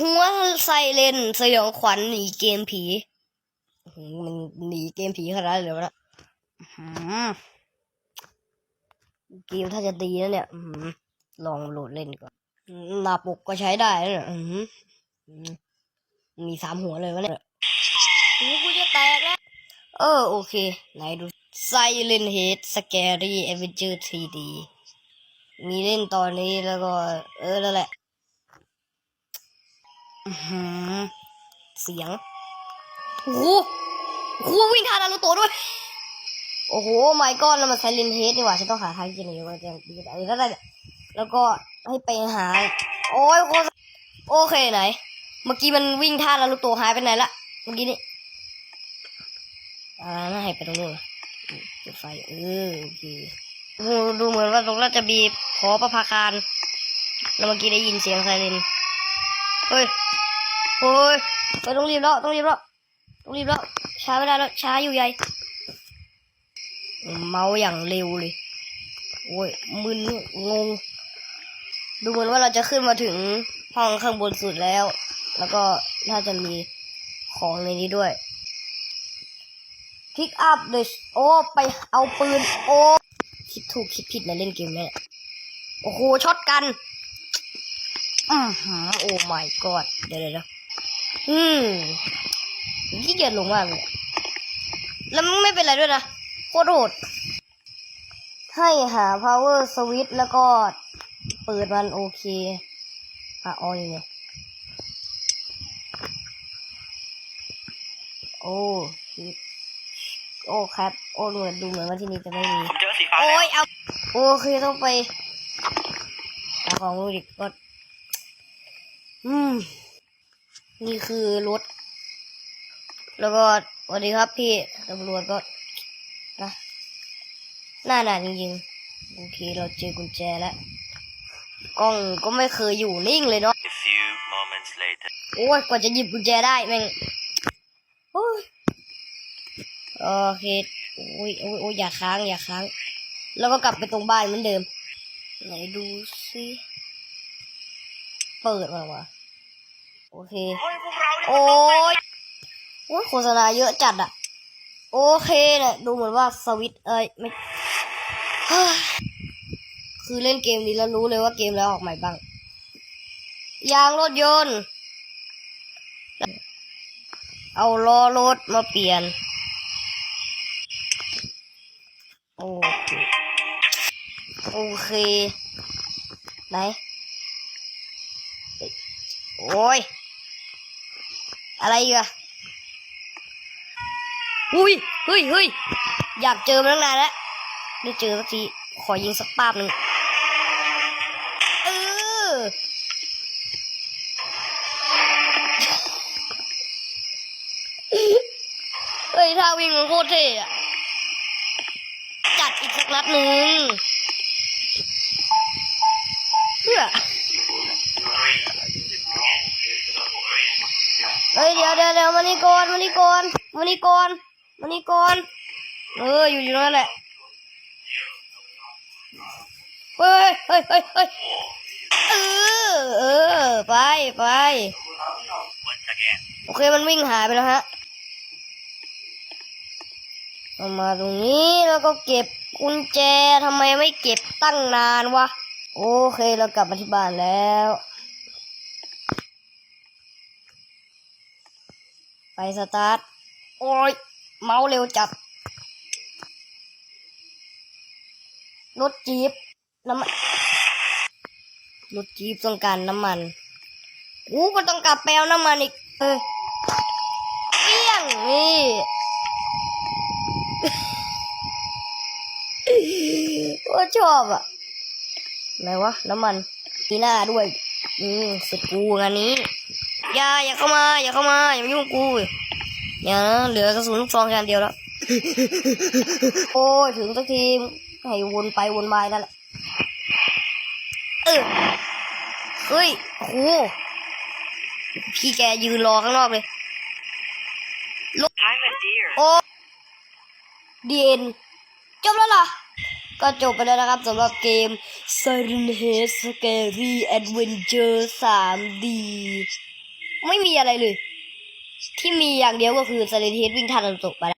หัวไซเรนสยองขวัญหนีเกมผีมันหนีเกมผีขนาดเลยวะนะเกมถ้าจะดีนะเนี่ยลองโหลดเล่นก่อนหน้าปกก็ใช้ได้นะเนี่ยมีสามหัวเลยวะเนี่ยหูกูจะแตกแล้ว เออ โอเค ไหนดู Silent Head Scary Adventure 3D มีเล่นตอนนี้แล้วก็ เออนั่นแหละ เสียงโอ้โหโอ้โหวิ่งทานารุโตะด้วย โอ้โหไม่ก้อนแล้วมันไซเลนเฮดนี่หว่าฉันต้องหาทางที่จะหนีมันจะดีอะไรแล้วได้แล้วก็ให้ไปหา โอ้ยโคโอเคไหน เมื่อกี้มันวิ่งท่านารุโตะหายไปไหนละ เมื่อกี้นี่อ่าน่าให้ไปตรงนู้นจุดไฟเออโอเคดูเหมือนว่าตรงนั้นจะมีขอประภาคารแล้วเมื่อกี้ได้ยินเสียงไซเรนเฮ้ย โอ้ยไปต้องรีบแล้วต้องรีบแล้วต้องรีบแล้วช้าไม่ได้แล้วช้าอยู่ใหญ่เมาอย่างเร็วเลย โอ้ยมึนงง ดูเหมือนว่าเราจะขึ้นมาถึงห้องข้างบนสุดแล้ว แล้วก็น่าจะมีของในนี้ด้วยพิกอัพเลยโอ้ไปเอาปืน โอ้คิดถูกคิดผิดนะเล่นเกมเนี่ยโอ้โหช็อตกัน อือหือโอ้ my god เดี๋ยวเดี๋ยวเดี๋ยว อืมขี้เกียจลงมากเลยแล้วมันไม่เป็นไรด้วยนะโคตรโหดให้หา power switch แล้วก็เปิดมันโอเคอะออยเนี่ยโอ้ชิบโอ้ครับ โอ้เหมือนดูเหมือนว่าที่นี่จะไม่มีผมเจอสีฟ้าโอ้แล้วยเอา โอเคต้องไปหาของดูดิก็ อืม นี่คือรถ แล้วก็สวัสดีครับพี่ตำรวจก็นะหน้าด่านจริงๆ โอเค เราเจอกุญแจแล้ว กล้องก็ไม่เคยอยู่นิ่งเลยเนาะ A few moments later โอ้ยกว่าจะหยิบกุญแจได้แม่งโอ้ยโอเคโอ้ยโอ้ยโอ้ยอย่าค้างอย่าค้าง แล้วก็กลับไปตรงบ้านเหมือนเดิม ไหนดูสิ เปิดมาวะ โอเคเฮ้ยพวกเราเนี่ยโอ้ยโอ้ยโฆษณาเยอะจัดอะโอเคเนี่ยดูเหมือนว่าสวิตช์เอ้ยไม่เฮ้ยคือเล่นเกมนี้แล้วรู้เลยว่าเกมแล้วออกใหม่บ้าง ยางรถยนต์ เอาล้อรถมาเปลี่ยน โอเคโอเค ไหนเฮ้ยโอ้ย อะไรอีกอะอุ้ยเฮ้ยเฮ้ยอยากเจอมาตั้งนานแล้วได้เจอสักทีขอยิงสักปาบหนึ่งเออเฮ้ยท่าวิ่งมันโคตรเท่อะจัดอีกสักนัดหนึ่งเพื่อ ฮ้ยเดี๋ยวเดี๋ยวเดี๋ยวมานี่ก่อนมานี่ก่อนมานี่ก่อนมานี่ก่อนเอออยู่อยู่นั่นแหละเฮ้ยเฮ้ยเฮ้ยเฮ้ยเออเออไปไปโอเคมันวิ่งหายไปแล้วฮะมาตรงนี้แล้วก็เก็บกุญแจทำไมไม่เก็บตั้งนานวะ โอเคเรากลับมาที่บ้านแล้ว ไป สตาร์ท โอ้ย เมาส์เร็วจัด รถจี๊ปน้ำมัน รถจี๊ปต้องการน้ำมัน กูก็ต้องกลับแปลน้ำมันอีก เออเปี้ยงนี่ว่าชอบอะไหนวะ น้ำมันปีหน้าด้วย อืมเสร็จกูงานนี้ อย่าอย่าเข้ามา อย่าเข้ามา อย่ามายุ่งกูอย่านะเหลือกระสุนลูกซองแค่อันเดียวแล้ว โอ้ยถึงสักทีให้วนไปวนมานั่นแหละเออเฮ้ยโอ้โหพี่แกยืนรอข้างนอกเลย I'm a deer โอ้ดีเอ็นจบแล้วล่ะก็จบไปแล้วนะครับสำหรับเกม Siren Head Scary Adventure 3D ไม่มีอะไรเลย ที่มีอย่างเดียวก็คือซเลนเทสวิ่งทันนารูโตกไป